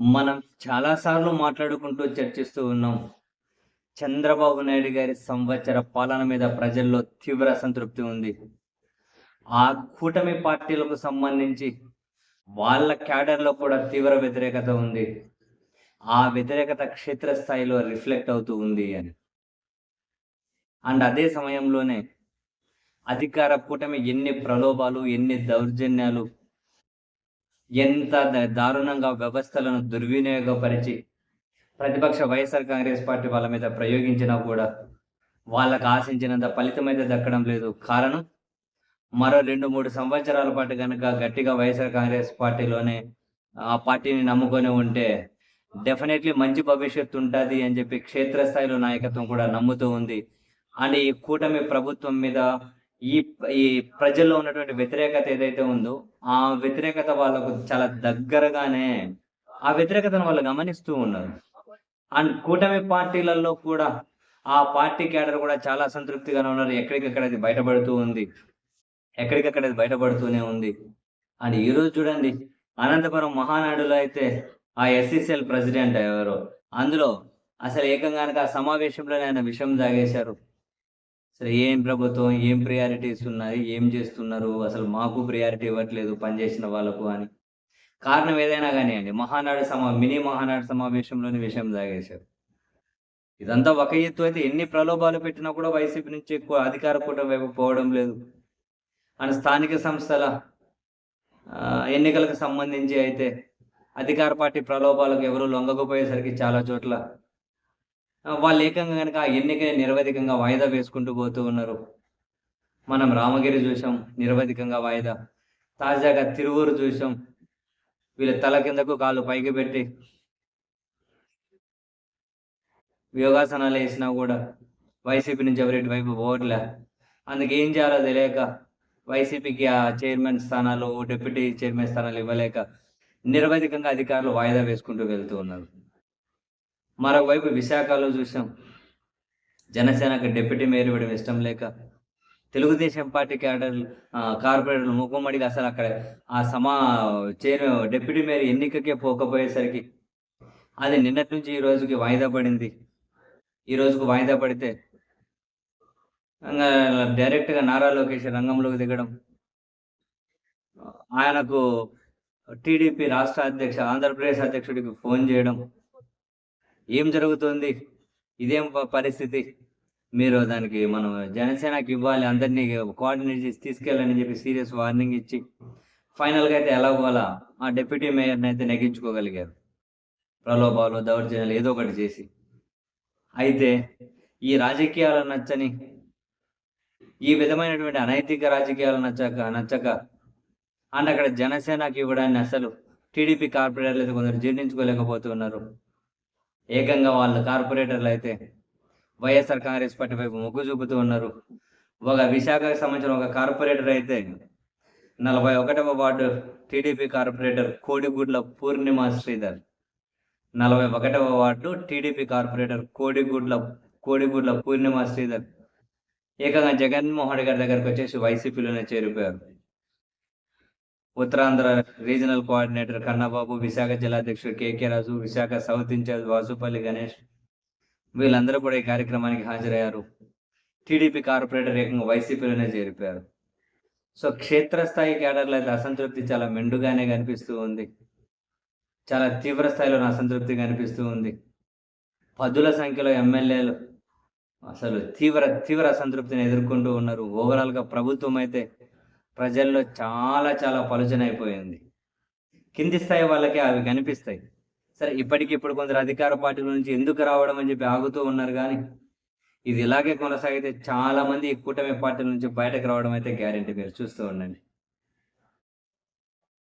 మనం చాలాసార్లు మాట్లాడుకుంటూ చర్చిస్తూ ఉన్నాం. చంద్రబాబు నాయుడు గారి సంవత్సర పాలన మీద ప్రజల్లో తీవ్ర అసంతృప్తి ఉంది. ఆ కూటమి పార్టీలకు సంబంధించి వాళ్ళ క్యాడర్లో కూడా తీవ్ర వ్యతిరేకత ఉంది. ఆ వ్యతిరేకత క్షేత్రస్థాయిలో రిఫ్లెక్ట్ అవుతూ ఉంది అని. అండ్ అదే సమయంలోనే అధికార కూటమి ఎన్ని ప్రలోభాలు ఎన్ని దౌర్జన్యాలు ఎంత దారుణంగా వ్యవస్థలను దుర్వినియోగపరిచి ప్రతిపక్ష వైఎస్ఆర్ కాంగ్రెస్ పార్టీ వాళ్ళ మీద ప్రయోగించినా కూడా వాళ్ళకు ఆశించినంత ఫలితం అయితే దక్కడం లేదు. కారణం? మరో రెండు మూడు సంవత్సరాల పాటు కనుక గట్టిగా వైఎస్ఆర్ కాంగ్రెస్ పార్టీలోనే ఆ పార్టీని నమ్ముకొని ఉంటే డెఫినెట్లీ మంచి భవిష్యత్తు ఉంటుంది అని చెప్పి క్షేత్రస్థాయిలో నాయకత్వం కూడా నమ్ముతూ ఉంది. అండ్ ఈ కూటమి ప్రభుత్వం మీద ఈ ఈ ప్రజల్లో ఉన్నటువంటి వ్యతిరేకత ఏదైతే ఉందో ఆ వ్యతిరేకత వాళ్ళకు చాలా దగ్గరగానే ఆ వ్యతిరేకతను వాళ్ళు గమనిస్తూ ఉన్నారు. అండ్ కూటమి పార్టీలలో కూడా ఆ పార్టీ క్యాడర్ కూడా చాలా సంతృప్తిగానే ఉన్నారు. ఎక్కడికక్కడ అది బయటపడుతూ ఉంది. ఎక్కడికక్కడ అది బయటపడుతూనే ఉంది. అండ్ ఈ రోజు చూడండి అనంతపురం మహానాడులో అయితే ఆ ఎస్సీసీఎల్ ప్రెసిడెంట్ ఎవరు అందులో అసలు ఏకంగా ఆ సమావేశంలోనే ఆయన విషయం తాగేశారు అసలు ఏం ప్రభుత్వం ఏం ప్రియారిటీస్ ఉన్నాయి ఏం చేస్తున్నారు? అసలు మాకు ప్రియారిటీ ఇవ్వట్లేదు పనిచేసిన వాళ్ళకు అని. కారణం ఏదైనా కానివ్వండి మహానాడు సమా మినీ మహానాడు సమావేశంలోని విషయం తాగేశారు ఇదంతా ఒక ఎత్తు అయితే ఎన్ని ప్రలోభాలు పెట్టినా కూడా వైసీపీ నుంచి ఎక్కువ అధికార కూటమి వైపు పోవడం లేదు. అండ్ స్థానిక సంస్థల ఎన్నికలకు సంబంధించి అయితే అధికార పార్టీ ప్రలోభాలకు ఎవరు లొంగకపోయేసరికి చాలా చోట్ల వాళ్ళు ఏకంగా కనుక ఆ ఎన్నికని నిరవధికంగా వాయిదా వేసుకుంటూ పోతూ ఉన్నారు. మనం రామగిరి చూసాం నిరవధికంగా వాయిదా. తాజాగా తిరువూరు చూసాం వీళ్ళ తల కిందకు కాళ్ళు పైకి పెట్టి యోగాసనాలు వేసినా కూడా వైసీపీ నుంచి ఎవరి వైపు పోవట్లే. అందుకే ఏం చేయాలో తెలియక వైసీపీకి ఆ చైర్మన్ స్థానాలు డిప్యూటీ చైర్మన్ స్థానాలు ఇవ్వలేక నిరవధికంగా అధికారులు వాయిదా వేసుకుంటూ వెళ్తూ ఉన్నారు. మరోవైపు విశాఖలో చూసాం జనసేనకు డిప్యూటీ మేయర్ ఇవ్వడం ఇష్టం లేక తెలుగుదేశం పార్టీ క్యాడర్ కార్పొరేటర్లు ముఖమడికి అసలు అక్కడ ఆ సమా చైర్ డిప్యూటీ మేయర్ ఎన్నికకే పోకపోయేసరికి అది నిన్నటి నుంచి ఈ రోజుకి వాయిదా పడింది. ఈ రోజుకు వాయిదా పడితే ఇంకా డైరెక్ట్గా నారా లోకేష్ రంగంలోకి దిగడం ఆయనకు టీడీపీ రాష్ట్ర అధ్యక్ష ఆంధ్రప్రదేశ్ అధ్యక్షుడికి ఫోన్ చేయడం ఏం జరుగుతుంది? ఇదేం పరిస్థితి? మీరు దానికి మనం జనసేనకి ఇవ్వాలి అందరినీ కోఆర్డినేట్ చేసి తీసుకెళ్ళని చెప్పి సీరియస్ వార్నింగ్ ఇచ్చి ఫైనల్గా అయితే ఎలాగోలా ఆ డిప్యూటీ మేయర్ని అయితే నెగ్గించుకోగలిగారు. ప్రలోభాలు దౌర్జన్యాలు ఏదో ఒకటి చేసి. అయితే ఈ రాజకీయాలు నచ్చని ఈ విధమైనటువంటి అనైతిక రాజకీయాలు నచ్చక నచ్చక అండ్ అక్కడ జనసేనకి ఇవ్వడాన్ని అసలు టీడీపీ కార్పొరేటర్లు అయితే కొందరు జీర్ణించుకోలేకపోతున్నారు. ఏకంగా వాళ్ళ కార్పొరేటర్లు అయితే వైఎస్ఆర్ కాంగ్రెస్ పార్టీ వైపు మొగ్గు చూపుతూ ఉన్నారు. ఒక విశాఖకు సంబంధించిన ఒక కార్పొరేటర్ అయితే నలభై ఒకటవ ward TDP corporator Kodigudla Purnima Sridhar. నలభై ఒకటవ ward TDP corporator Kodigudla Kodigudla Purnima Sridhar. ఏకంగా జగన్మోహన్ రెడ్డి గారి దగ్గరకు వచ్చేసి వైసీపీలోనే చేరిపోయారు. Uttarandhra regional coordinator Kannababu Visakha జిల్లాధ్యక్షుడు KK Raju Visakha south in charge Vasupalli Ganesh వీళ్ళందరూ కూడా ఈ కార్యక్రమానికి హాజరయ్యారు. టీడీపీ కార్పొరేటర్ ఏకంగా వైసీపీలోనే చేరిపోయారు. సో క్షేత్రస్థాయి కేడర్లు అయితే అసంతృప్తి చాలా మెండుగానే కనిపిస్తూ ఉంది. చాలా తీవ్ర స్థాయిలో అసంతృప్తి కనిపిస్తూ ఉంది. పదుల సంఖ్యలో ఎమ్మెల్యేలు అసలు తీవ్ర తీవ్ర అసంతృప్తిని ఎదుర్కొంటూ ఉన్నారు. ఓవరాల్గా ప్రభుత్వం అయితే ప్రజల్లో చాలా చాలా పలుచనైపోయింది కింది స్థాయి వాళ్ళకి అవి కనిపిస్తాయి. సరే ఇప్పటికిప్పుడు కొందరు అధికార పార్టీల నుంచి ఎందుకు రావడం అని చెప్పి ఆగుతూ ఉన్నారు కానీ ఇది ఇలాగే కొనసాగితే చాలా మంది ఈ కూటమి పార్టీల నుంచి బయటకు రావడం అయితే గ్యారెంటీ. మీరు చూస్తూ ఉండండి.